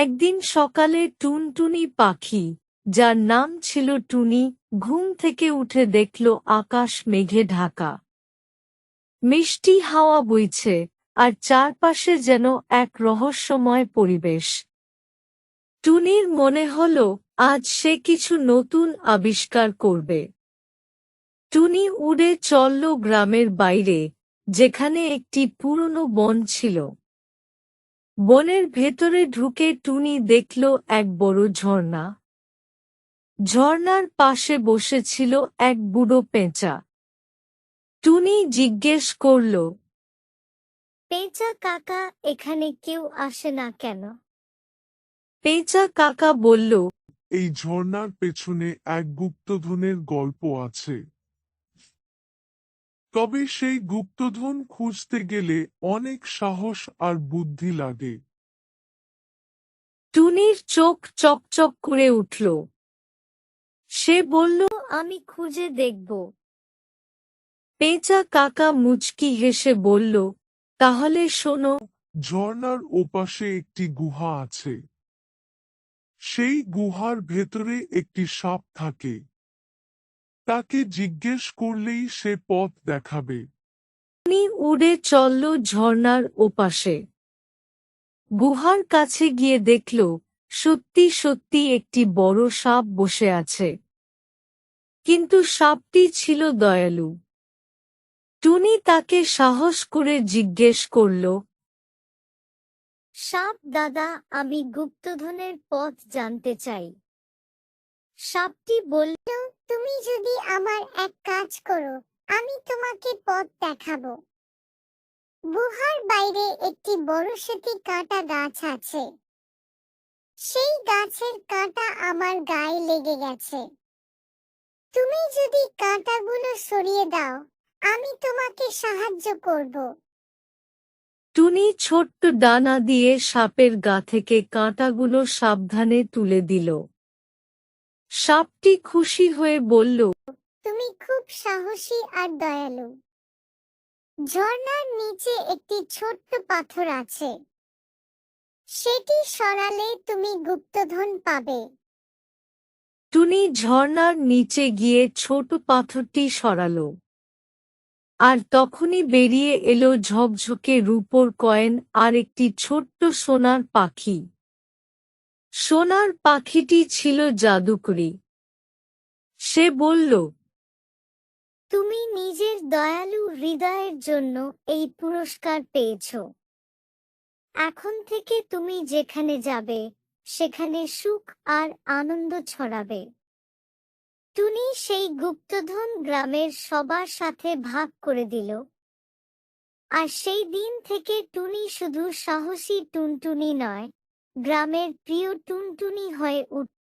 একদিন সকালে টুনটুনি পাখি, যার নাম ছিল টুনি, ঘুম থেকে উঠে দেখল আকাশ মেঘে ঢাকা। মিষ্টি হাওয়া বইছে, আর চারপাশে যেন এক রহস্যময় পরিবেশ। টুনির মনে হল, আজ সে কিছু নতুন আবিষ্কার করবে। টুনি উড়ে চলল গ্রামের বাইরে, যেখানে একটি পুরনো বন ছিল। বনের ভেতরে ঢুকে টুনি দেখল এক বড় ঝর্ণা। ঝর্ণার পাশে বসেছিল এক বুড়ো পেঁচা। টুনি জিজ্ঞেস করল পেঁচা কাকা এখানে কেউ আসে না কেন? পেঁচা কাকা বলল এই ঝর্ণার পেছনে এক গুপ্তধনের গল্প আছে। তবে সেই গুপ্তধন খুঁজতে গেলে অনেক সাহস আর বুদ্ধি লাগে। টুনির চোখ চকচক করে উঠল। সে বলল আমি খুঁজে দেখব। পেঁচা কাকা মুচকি হেসে বলল তাহলে শোনো। ঝর্ণার ওপাশে একটি গুহা আছে। সেই গুহার ভেতরে একটি সাপ থাকে। তাকে জিজ্ঞেস করলেই সে পথ দেখাবে। টুনি উড়ে চলল ঝর্ণার ওপাশে। গুহার কাছে গিয়ে দেখল সত্যি সত্যি একটি বড় সাপ বসে আছে। কিন্তু সাপটি ছিল দয়ালু। টুনি তাকে সাহস করে জিজ্ঞেস করল সাপ দাদা আমি গুপ্তধনের পথ জানতে চাই। সাপটি বলল তুমি যদি আমার এক কাজ করো, আমি তোমাকে পথ দেখাবো। গুহার বাইরে একটি বড় সেটি কাঁটা গাছ আছে। সেই গাছের কাঁটা আমার গায়ে লেগে গেছে। তুমি যদি কাঁটাগুলো সরিয়ে দাও, আমি তোমাকে সাহায্য করব। টুনি ছোট্ট ডানা দিয়ে সাপের গা থেকে কাঁটাগুলো সাবধানে তুলে দিল। সাপটি খুশি হয়ে বলল তুমি খুব সাহসী আর দয়ালু। ঝর্ণার নিচে একটি ছোট্ট পাথর আছে। সেটি সরালে তুমি গুপ্তধন পাবে। টুনি ঝর্ণার নিচে গিয়ে ছোট পাথরটি সরালো। আর তখনই বেরিয়ে এলো ঝকঝকে রূপোর কয়েন আর একটি ছোট্ট সোনার পাখি। সোনার পাখিটি ছিল জাদুকরি। সে বলল, তুমি নিজের দয়ালু হৃদয়ের জন্য এই পুরস্কার পেয়েছ। এখন থেকে তুমি যেখানে যাবে, সেখানে সুখ আর আনন্দ ছড়াবে। টুনি সেই গুপ্তধন গ্রামের সবার সাথে ভাগ করে দিল। আর সেই দিন থেকে টুনি শুধু সাহসী টুনটুনি নয় গ্রামের প্রিয় টুনটুনি হয়ে উঠল